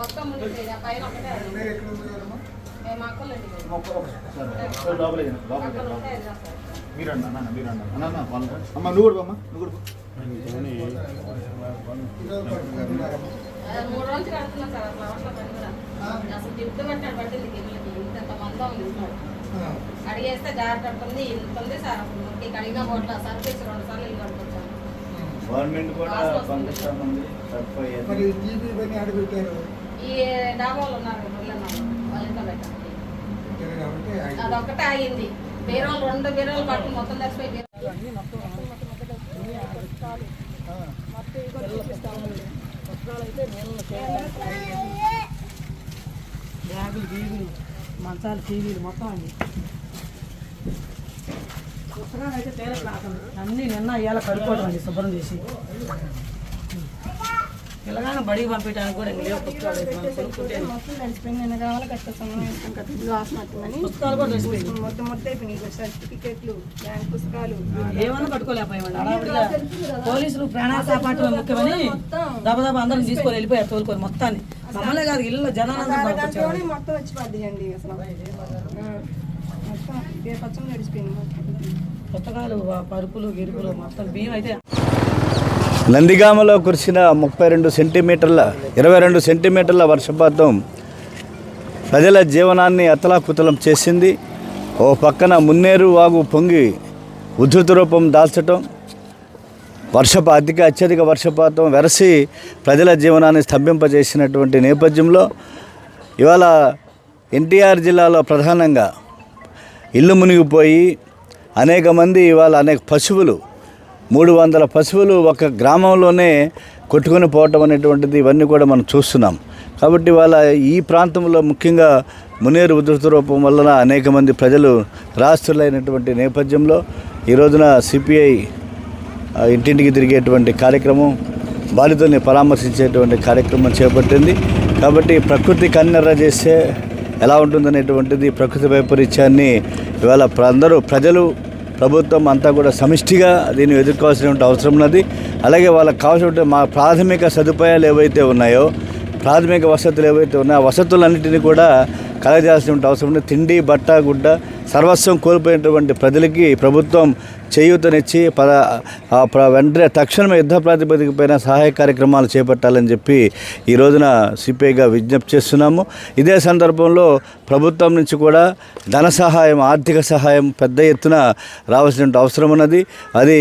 మొత్తం మునిగిపోయింది. ఆ పైన ఒకటే అది. మీరు ఎక్కడ ఉండేవారమ్మా? మేము అక్కలండి మేము. ఒక్క- ఒక్క సార్, సార్, లోపలికి రండి, లోపలికి అక్కడ రండి. ఉంటే వెళ్దాం సార్. మీరు అన్న అన్న మీరు అన్న అన్న అన్న వాళ్ళు రండి. అమ్మ నువ్వు కూడా అమ్మ నువ్వు కూడా ఈరోజు పట్టుకుంటున్నారమ్మా? ఆ, మూడు రోజులు కడుతున్నాం సార్ అసలు అవసరం పని కూడా. అసలు దిట్టు పట్టాడు పట్టింది గిన్నెలకి ఇంత మందం ఉంది ఇంట్లో. ఆ. కడిగేస్తే జాగ్రత్త ఉంది ఇంత ఉంది సార్ అసలు మొత్తం కడిగిన బోట్ల సర్ఫేస్ రెండు సార్లు ఇల్లు కడుకొచ్చాను గవర్నమెంట్ కూడా పంపిస్తామంది మరి పని పెట్టారు ఈ డాబాలు ఉన్నారు ఆగింది. బీరోలు రెండు బీరోలు పట్టు మొత్తం బ్యాగులు గీగులు మంచాలు టీవీలు మొత్తం అన్ని. పుస్తకాలు అయితే తేలకు రాకండి అన్నీ నిన్న ఇవాళ కడుక్కోవడం అండి శుభ్రం చేసి. పిల్లగానే బడికి పంపించడానికి కూడా లేవు పుస్తకాలు మొత్తం పుస్తకాలు కూడా మొత్తం సర్టిఫికెట్లు బ్యాంక్ పుస్తకాలు. ఏమన్నా పట్టుకోలేకపోయామండి. పోలీసులు ప్రాణాలు కాపాడటం ముఖ్యమని దబదబ అందరం తీసుకొని వెళ్ళిపోయారు తోలుకొని మొత్తాన్ని. మమ్మల్ని కాదు ఇల్లు దాంట్లోనే మొత్తం వచ్చి పడ్డాయండి అసలు. మొత్తం పచ్చం నడిచిపోయింది పుస్తకాలు పరుపులు గిరుపులు మొత్తం బియ్యం అయితే నందిగామలో కురిసిన ముప్పై రెండు సెంటీమీటర్ల ఇరవై రెండు సెంటీమీటర్ల వర్షపాతం ప్రజల జీవనాన్ని అతలాకుతలం చేసింది. ఓ పక్కన మున్నేరు వాగు పొంగి ఉధృత రూపం దాల్చటం వర్షప అధిక అత్యధిక వర్షపాతం వెరసి ప్రజల జీవనాన్ని స్తంభింపజేసినటువంటి నేపథ్యంలో ఇవాళ ఎన్టీఆర్ జిల్లాలో ప్రధానంగా ఇల్లు మునిగిపోయి అనేక మంది ఇవాళ అనేక పశువులు మూడు వందల పశువులు ఒక గ్రామంలోనే కొట్టుకొని పోవటం అనేటువంటిది ఇవన్నీ కూడా మనం చూస్తున్నాం. కాబట్టి వాళ్ళ ఈ ప్రాంతంలో ముఖ్యంగా మునేరు ఉధృత రూపం వలన అనేక మంది ప్రజలు రాష్ట్రులైనటువంటి నేపథ్యంలో ఈ రోజున సిపిఐ ఇంటింటికి తిరిగేటువంటి కార్యక్రమం బాధితుల్ని పరామర్శించేటువంటి కార్యక్రమం చేపట్టింది. కాబట్టి ప్రకృతి కన్నెర్ర చేస్తే ఎలా ఉంటుందనేటువంటిది ప్రకృతి వైపరీత్యాన్ని ఇవాళ అందరూ ప్రజలు ప్రభుత్వం అంతా కూడా సమిష్టిగా దీన్ని ఎదుర్కోవాల్సినటువంటి అవసరం ఉన్నది. అలాగే వాళ్ళకి కావాల్సిన మా ప్రాథమిక సదుపాయాలు ఏవైతే ఉన్నాయో ప్రాథమిక వసతులు ఏవైతే ఉన్నాయో ఆ వసతులన్నింటినీ కూడా కలగజేయాల్సిన అవసరం ఉంది. తిండి బట్ట గుడ్డ సర్వస్వం కోల్పోయినటువంటి ప్రజలకి ప్రభుత్వం చేయూతనిచ్చి పద వెంటనే తక్షణమే యుద్ధ ప్రాతిపదిక పైన సహాయ కార్యక్రమాలు చేపట్టాలని చెప్పి ఈ రోజున సిపిఐగా విజ్ఞప్తి చేస్తున్నాము. ఇదే సందర్భంలో ప్రభుత్వం నుంచి కూడా ధన సహాయం ఆర్థిక సహాయం పెద్ద ఎత్తున రావాల్సిన అవసరం ఉన్నది. అది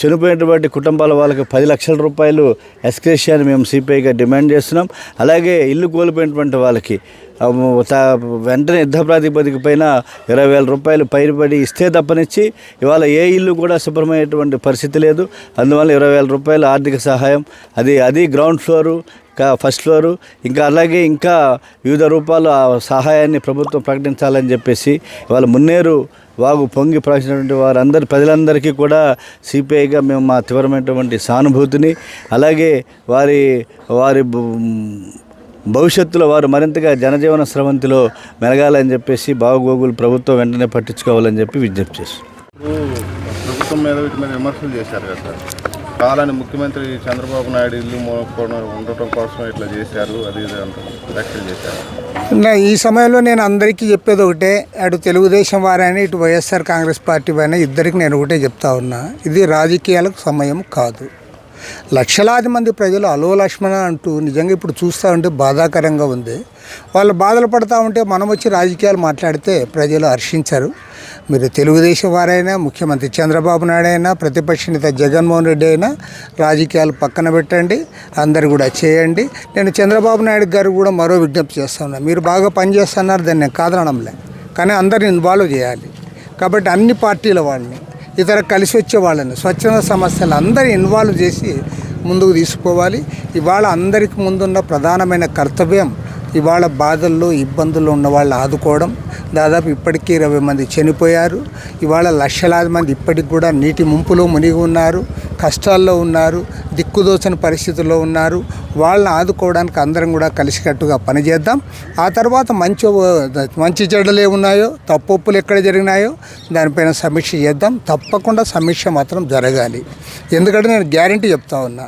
చనిపోయినటువంటి కుటుంబాల వాళ్ళకి పది లక్షల రూపాయలు ఎస్క్రేషియాని మేము సిపిఐగా డిమాండ్ చేస్తున్నాం. అలాగే ఇల్లు కోల్పోయినటువంటి వాళ్ళకి వెంటనే యుద్ధ ప్రాతిపదిక పైన ఇరవై వేల రూపాయలు పైబడి ఇస్తే తప్పనిచ్చి ఇవాళ ఏ ఇల్లు కూడా శుభ్రమయ్యేటువంటి పరిస్థితి లేదు. అందువల్ల ఇరవై వేల రూపాయలు ఆర్థిక సహాయం అది అది గ్రౌండ్ ఫ్లోరు ఇంకా ఫస్ట్ ఫ్లోరు ఇంకా అలాగే ఇంకా వివిధ రూపాల సహాయాన్ని ప్రభుత్వం ప్రకటించాలని చెప్పేసి ఇవాళ మున్నేరు వాగు పొంగి ప్రవహించినటువంటి వారందరి ప్రజలందరికీ కూడా సిపిఐగా మేము మా తీవ్రమైనటువంటి సానుభూతిని అలాగే వారి వారి భవిష్యత్తులో వారు మరింతగా జనజీవన స్రవంతిలో మెలగాలని చెప్పేసి బాగోగులు ప్రభుత్వం వెంటనే పట్టించుకోవాలని చెప్పి విజ్ఞప్తి ఇప్పుడు ప్రభుత్వం మీద వీటి మీద విమర్శలు చేశారు కదా సార్. కాలాన్ని ముఖ్యమంత్రి చంద్రబాబు నాయుడు ఇల్లు ఉండటం కోసం ఇట్లా చేశారు అది వ్యాఖ్యలు చేశారు. నా ఈ సమయంలో నేను అందరికీ చెప్పేది ఒకటే అటు తెలుగుదేశం వారైనా ఇటు వైఎస్ఆర్ కాంగ్రెస్ పార్టీ వారైనా ఇద్దరికి నేను ఒకటే చెప్తా ఉన్నా ఇది రాజకీయాలకు సమయం కాదు. లక్షలాది మంది ప్రజలు అలో లక్ష్మణ అంటూ నిజంగా ఇప్పుడు చూస్తూ ఉంటే బాధాకరంగా ఉంది. వాళ్ళు బాధలు పడతా ఉంటే మనం వచ్చి రాజకీయాలు మాట్లాడితే ప్రజలు హర్షించరు. మీరు తెలుగుదేశం వారైనా ముఖ్యమంత్రి చంద్రబాబు నాయుడు అయినా ప్రతిపక్ష నేత జగన్మోహన్ రెడ్డి అయినా రాజకీయాలు పక్కన పెట్టండి అందరు కూడా చేయండి. నేను చంద్రబాబు నాయుడు గారు కూడా మరో విజ్ఞప్తి చేస్తున్నాను మీరు బాగా పనిచేస్తున్నారు దాన్ని నేను కాదనడంలే. కానీ అందరిని ఇన్వాల్వ్ చేయాలి. కాబట్టి అన్ని పార్టీల వాళ్ళని ఇతర కలిసి వచ్చే వాళ్ళని స్వచ్ఛంద సమస్యలు అందరూ ఇన్వాల్వ్ చేసి ముందుకు తీసుకోవాలి ఇవాళ అందరికి ముందున్న ప్రధానమైన కర్తవ్యం ఇవాళ బాధల్లో ఇబ్బందుల్లో ఉన్న వాళ్ళు ఆదుకోవడం దాదాపు ఇప్పటికీ ఇరవై మంది చనిపోయారు. ఇవాళ లక్షలాది మంది ఇప్పటికి కూడా నీటి ముంపులో మునిగి ఉన్నారు కష్టాల్లో ఉన్నారు దిక్కుదోచని పరిస్థితుల్లో ఉన్నారు. వాళ్ళని ఆదుకోవడానికి అందరం కూడా కలిసికట్టుగా పనిచేద్దాం. ఆ తర్వాత మంచి మంచి చెడ్డలు ఏమున్నాయో తప్పొప్పులు ఎక్కడ జరిగినాయో దానిపైన సమీక్ష చేద్దాం. తప్పకుండా సమీక్ష మాత్రం జరగాలి. ఎందుకంటే నేను గ్యారంటీ చెప్తా ఉన్నా.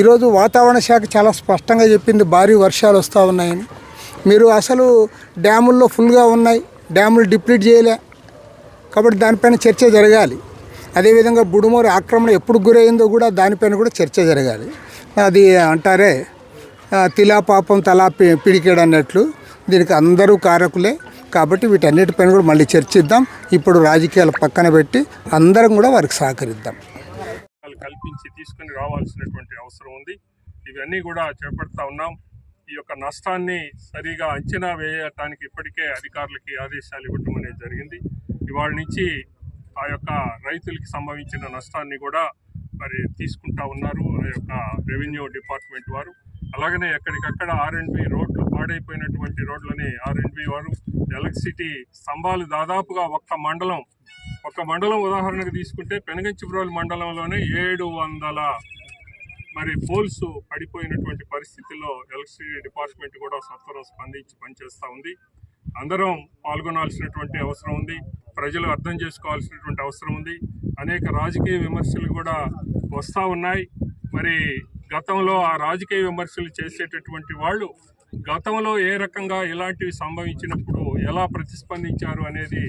ఈరోజు వాతావరణ శాఖ చాలా స్పష్టంగా చెప్పింది భారీ వర్షాలు వస్తూ ఉన్నాయని. మీరు అసలు డ్యాముల్లో ఫుల్గా ఉన్నాయి డ్యాములు డిప్లీట్ చేయలే. కాబట్టి దానిపైన చర్చ జరగాలి. అదేవిధంగా బుడుమూరు ఆక్రమణ ఎప్పుడు గురైందో కూడా దానిపైన కూడా చర్చ జరగాలి. అది అంటారే తిలా పాపం తలా పి- పిడికేడు అన్నట్లు దీనికి అందరూ కారకులే. కాబట్టి వీటన్నిటిపైన కూడా మళ్ళీ చర్చిద్దాం. ఇప్పుడు రాజకీయాలు పక్కన పెట్టి అందరం కూడా వారికి సహకరిద్దాం. కల్పించి తీసుకుని రావాల్సినటువంటి అవసరం ఉంది. ఇవన్నీ కూడా చేపడతా ఉన్నాం. ఈ యొక్క నష్టాన్ని సరిగా అంచనా వేయటానికి ఇప్పటికే అధికారులకి ఆదేశాలు ఇవ్వటం అనేది జరిగింది. ఇవాళ నుంచి ఆ యొక్క రైతులకి సంభవించిన నష్టాన్ని కూడా మరి తీసుకుంటా ఉన్నారు ఆ యొక్క రెవెన్యూ డిపార్ట్మెంట్ వారు. అలాగనే ఎక్కడికక్కడ ఆర్ రోడ్లు పాడైపోయినటువంటి రోడ్లని ఆర్ వారు ఎలక్ట్రిసిటీ స్తంభాలు దాదాపుగా ఒక్క మండలం ఒక మండలం ఉదాహరణకు తీసుకుంటే పెనగంచిప్రోలు మండలంలోనే ఏడు వందల మరి పోల్స్ పడిపోయినటువంటి పరిస్థితిలో ఎలక్ట్రిసిటీ డిపార్ట్మెంట్ కూడా సత్వరం స్పందించి పనిచేస్తూ ఉంది. అందరం పాల్గొనాల్సినటువంటి అవసరం ఉంది. ప్రజలు అర్థం చేసుకోవాల్సినటువంటి అవసరం ఉంది. అనేక రాజకీయ విమర్శలు కూడా వస్తూ ఉన్నాయి. మరి గతంలో ఆ రాజకీయ విమర్శలు చేసేటటువంటి వాళ్ళు గతంలో ఏ రకంగా ఇలాంటివి సంభవించినప్పుడు ఎలా ప్రతిస్పందించారు అనేది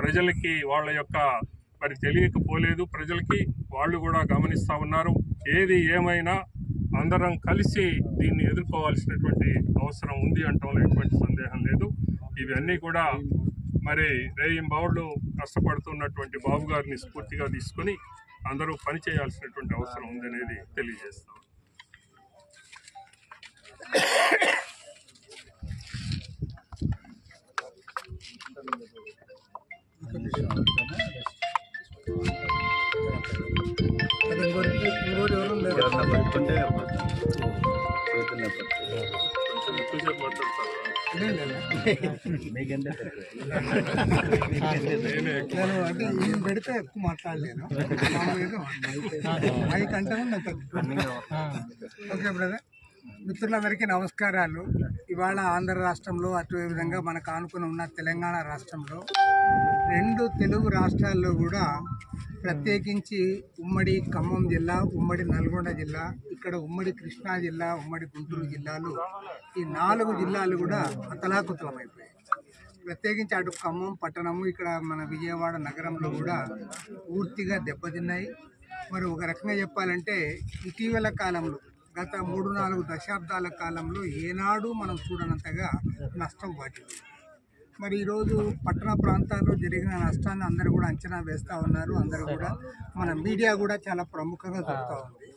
ప్రజలకి వాళ్ళ యొక్క మరి తెలియకపోలేదు. ప్రజలకి వాళ్ళు కూడా గమనిస్తూ ఉన్నారు. ఏది ఏమైనా అందరం కలిసి దీన్ని ఎదుర్కోవాల్సినటువంటి అవసరం ఉంది అంటంలో ఎటువంటి సందేహం లేదు ఇవన్నీ కూడా మరి రేయింబావుళ్ళు కష్టపడుతున్నటువంటి బాబు గారిని స్ఫూర్తిగా తీసుకొని అందరూ పని చేయాల్సినటువంటి అవసరం ఉందనేది తెలియజేస్తాం Thank you. చేతుల్లో పట్టు. కొంచెం ఎక్కువసేపు మాట్లాడతారు మీకంటే తక్కువ. నేను అంటే ఈయన పెడితే ఎక్కువ మాట్లాడలేను మైక్ అంటే నాకు ఓకే బ్రదర్ మిత్రులందరికీ నమస్కారాలు. ఇవాళ ఆంధ్ర రాష్ట్రంలో అటు విధంగా మనకు ఆనుకుని ఉన్న తెలంగాణ రాష్ట్రంలో రెండు తెలుగు రాష్ట్రాల్లో కూడా ప్రత్యేకించి ఉమ్మడి ఖమ్మం జిల్లా ఉమ్మడి నల్గొండ జిల్లా ఇక్కడ ఉమ్మడి కృష్ణా జిల్లా ఉమ్మడి గుంటూరు జిల్లాలు ఈ నాలుగు జిల్లాలు కూడా అతలాకుతలమైపోయాయి. ప్రత్యేకించి అటు ఖమ్మం పట్టణము ఇక్కడ మన విజయవాడ నగరంలో కూడా పూర్తిగా దెబ్బతిన్నాయి. మరి ఒక రకంగా చెప్పాలంటే ఇటీవల కాలంలో గత మూడు నాలుగు దశాబ్దాల కాలంలో ఏనాడు మనం చూడనంతగా నష్టం వాటిల్లింది మరి ఈరోజు పట్టణ ప్రాంతాల్లో జరిగిన నష్టాన్ని అందరూ కూడా అంచనా వేస్తూ ఉన్నారు. అందరూ కూడా మన మీడియా కూడా చాలా ప్రముఖంగా చూస్తూ ఉంది.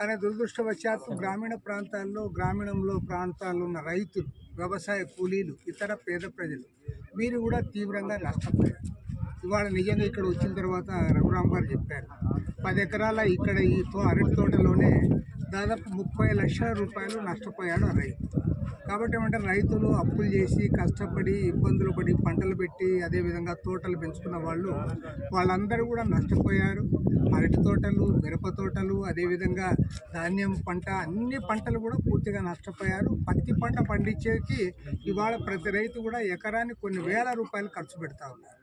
కానీ దురదృష్టవశాత్తు గ్రామీణ ప్రాంతాల్లో గ్రామీణంలో ప్రాంతాల్లో ఉన్న రైతులు వ్యవసాయ కూలీలు ఇతర పేద ప్రజలు వీరు కూడా తీవ్రంగా నష్టపోయారు. ఇవాళ నిజంగా ఇక్కడ వచ్చిన తర్వాత రఘురామ్ గారు చెప్పారు పది ఎకరాల ఇక్కడ ఈ తో అరటి తోటలోనే దాదాపు ముప్పై లక్షల రూపాయలు నష్టపోయాడు రైతు. కాబట్టి ఏమంటే రైతులు అప్పులు చేసి కష్టపడి ఇబ్బందులు పడి పంటలు పెట్టి అదేవిధంగా తోటలు పెంచుకున్న వాళ్ళు వాళ్ళందరూ కూడా నష్టపోయారు. అరటి తోటలు మిరప తోటలు అదేవిధంగా ధాన్యం పంట అన్ని పంటలు కూడా పూర్తిగా నష్టపోయారు. పత్తి పంట పండించేకి ఇవాళ ప్రతి రైతు కూడా ఎకరానికి కొన్ని వేల రూపాయలు ఖర్చు పెడతా ఉన్నారు.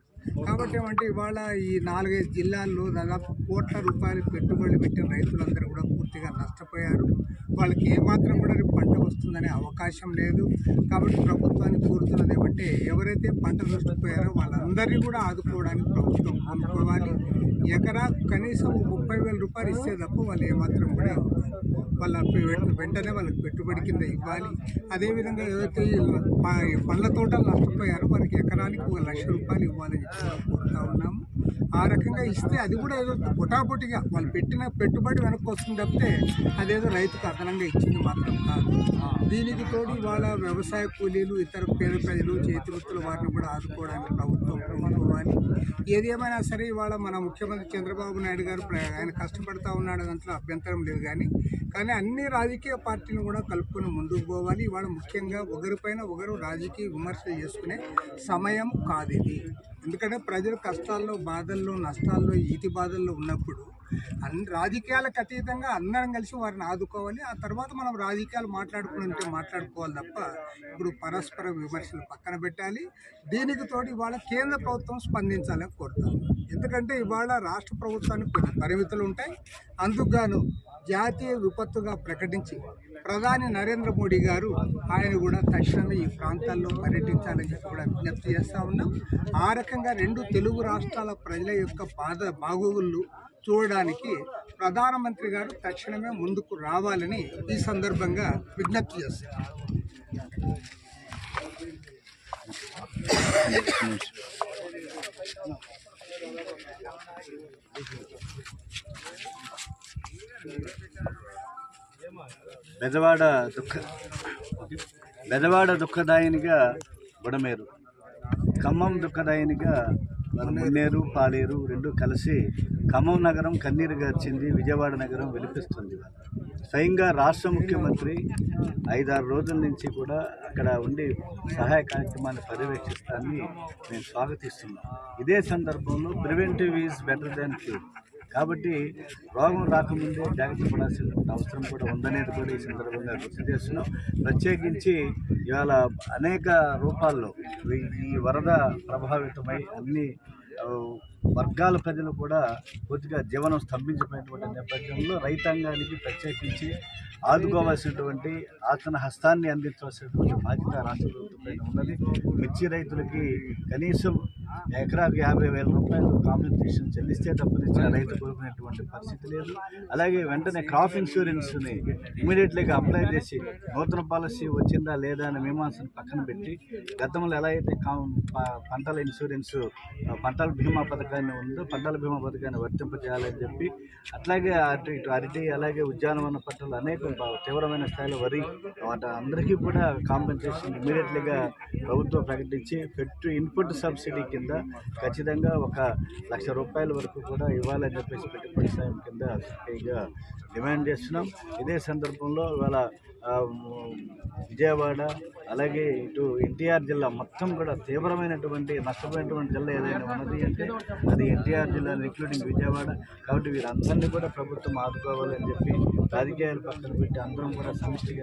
కాబట్టి ఏమంటే ఇవాళ ఈ నాలుగైదు జిల్లాల్లో దాదాపు కోట్ల రూపాయలు పెట్టుబడులు పెట్టిన రైతులందరూ కూడా పూర్తిగా నష్టపోయారు. వాళ్ళకి ఏమాత్రం కూడా పంట వస్తుందనే అవకాశం లేదు. కాబట్టి ప్రభుత్వాన్ని కోరుతున్నది ఏమంటే ఎవరైతే పంట నష్టపోయారో వాళ్ళందరినీ కూడా ఆదుకోవడానికి ప్రభుత్వం అనుకోవాలి ఎకరా కనీసం ముప్పై వేల రూపాయలు ఇస్తే తప్ప వాళ్ళు ఏమాత్రం కూడా ఇవ్వరు. వాళ్ళ వెంటనే వాళ్ళకి పెట్టుబడి కింద ఇవ్వాలి. అదేవిధంగా ఏదైతే పళ్ళ పండ్ల తోటలు నష్టపోయారో వారికి ఎకరానికి ఒక లక్ష రూపాయలు ఇవ్వాలని చెప్పి కోరుతా ఉన్నాము. ఆ రకంగా ఇస్తే అది కూడా ఏదో పొటాపొటిగా వాళ్ళు పెట్టిన పెట్టుబడి వెనక్కి వస్తుంది తప్పితే అదేదో రైతుకు అదనంగా ఇచ్చింది మాత్రం కాదు. దీనికి తోడు ఇవాళ వ్యవసాయ కూలీలు ఇతర పేద ప్రజలు చేతి వృత్తుల వారిని కూడా ఆదుకోవడానికి ప్రభుత్వం పూనుకోవాలి ఏది ఏమైనా సరే ఇవాళ మన ముఖ్యమంత్రి చంద్రబాబు నాయుడు గారు ఆయన కష్టపడతా ఉన్నాడు దాంట్లో అభ్యంతరం లేదు కానీ కానీ అన్ని రాజకీయ పార్టీలను కూడా కలుపుకొని ముందుకు పోవాలి. ఇవాళ ముఖ్యంగా ఒకరిపైన ఒకరు రాజకీయ విమర్శలు చేసుకునే సమయం కాదు ఇది. ఎందుకంటే ప్రజలు కష్టాల్లో బాధల్లో నష్టాల్లో ఈతి బాధల్లో ఉన్నప్పుడు అన్ని రాజకీయాలకు అతీతంగా అందరం కలిసి వారిని ఆదుకోవాలి. ఆ తర్వాత మనం రాజకీయాలు మాట్లాడుకుంటే మాట్లాడుకోవాలి తప్ప ఇప్పుడు పరస్పర విమర్శలు పక్కన పెట్టాలి. దీనికి తోడు ఇవాళ కేంద్ర ప్రభుత్వం స్పందించాలని కోరుతాం ఎందుకంటే ఇవాళ రాష్ట్ర ప్రభుత్వానికి కొన్ని పరిమితులు ఉంటాయి. అందుకు గాను జాతీయ విపత్తుగా ప్రకటించి ప్రధాని నరేంద్ర మోడీ గారు ఆయన కూడా తక్షణమే ఈ ప్రాంతాల్లో పర్యటించాలని చెప్పి కూడా విజ్ఞప్తి చేస్తూ ఉన్నాం. ఆ రకంగా రెండు తెలుగు రాష్ట్రాల ప్రజల యొక్క బాధ బాగోగులు చూడడానికి ప్రధానమంత్రి గారు తక్షణమే ముందుకు రావాలని ఈ సందర్భంగా విజ్ఞప్తి చేస్తాం బెదవాడ దుఃఖ బెదవాడ దుఃఖదాయినిగా బుడమేరు. ఖమ్మం దుఃఖదాయినిగా మన మున్నేరు పాలేరు రెండు కలిసి ఖమ్మం నగరం కన్నీరు గార్చింది విజయవాడ నగరం వినిపిస్తుంది స్వయంగా రాష్ట్ర ముఖ్యమంత్రి ఐదారు రోజుల నుంచి కూడా అక్కడ ఉండి సహాయ కార్యక్రమాన్ని పర్యవేక్షిస్తాన్ని మేము స్వాగతిస్తున్నాం ఇదే సందర్భంలో preventive is better than cure కాబట్టి రోగం రాకముందే జాగ్రత్త పడాల్సిన అవసరం కూడా ఉందనేది కూడా ఈ సందర్భంగా గుర్తు చేస్తున్నాం. ప్రత్యేకించి ఇవాళ అనేక రూపాల్లో ఈ- వరద ప్రభావితమై అన్ని వర్గాల ప్రజలు కూడా పూర్తిగా జీవనం స్తంభించిపోయినటువంటి నేపథ్యంలో రైతాంగానికి ప్రత్యేకించి ఆదుకోవాల్సినటువంటి ఆతన హస్తాన్ని అందించవలసినటువంటి బాధ్యత రాష్ట్ర ప్రభుత్వం ఉన్నది. మిర్చి రైతులకి కనీసం ఎకరాకు యాభై వేల రూపాయలు కాంపెన్సేషన్ చెల్లిస్తే తప్పనిచ్చిన రైతు కోరుకునేటువంటి పరిస్థితి లేదు. అలాగే వెంటనే క్రాప్ ఇన్సూరెన్స్ని ఇమీడియట్లీగా అప్లై చేసి నూతన పాలసీ వచ్చిందా లేదా అనే మీమాంసను పక్కన పెట్టి గతంలో ఎలా అయితే పంటల ఇన్సూరెన్స్ పంటల బీమా పథకాన్ని ఉందో పంటల బీమా పథకాన్ని వర్తింపజేయాలని చెప్పి అట్లాగే అటు ఇటు అరటి అలాగే ఉద్యానవన పంటలు అనేక తీవ్రమైన స్థాయిలో వరి వాటి అందరికీ కూడా కాంపెన్సేషన్ ఇమీడియట్లీగా ప్రభుత్వం ప్రకటించి పెట్టు ఇన్పుట్ సబ్సిడీ కింద కింద ఖచ్చితంగా ఒక లక్ష రూపాయల వరకు కూడా ఇవ్వాలని చెప్పేసి పెట్టుబడి సాయం కింద ఇక డిమాండ్ చేస్తున్నాం. ఇదే సందర్భంలో ఇవాళ విజయవాడ అలాగే ఇటు ఎన్టీఆర్ జిల్లా మొత్తం కూడా తీవ్రమైనటువంటి నష్టపోయినటువంటి జిల్లా ఏదైనా ఉన్నది అంటే అది ఎన్టీఆర్ జిల్లా ఇంక్లూడింగ్ విజయవాడ. కాబట్టి వీరందరినీ కూడా ప్రభుత్వం ఆదుకోవాలని చెప్పి రాజకీయాలు పక్కన పెట్టి అందరం కూడా సమిష్టిగా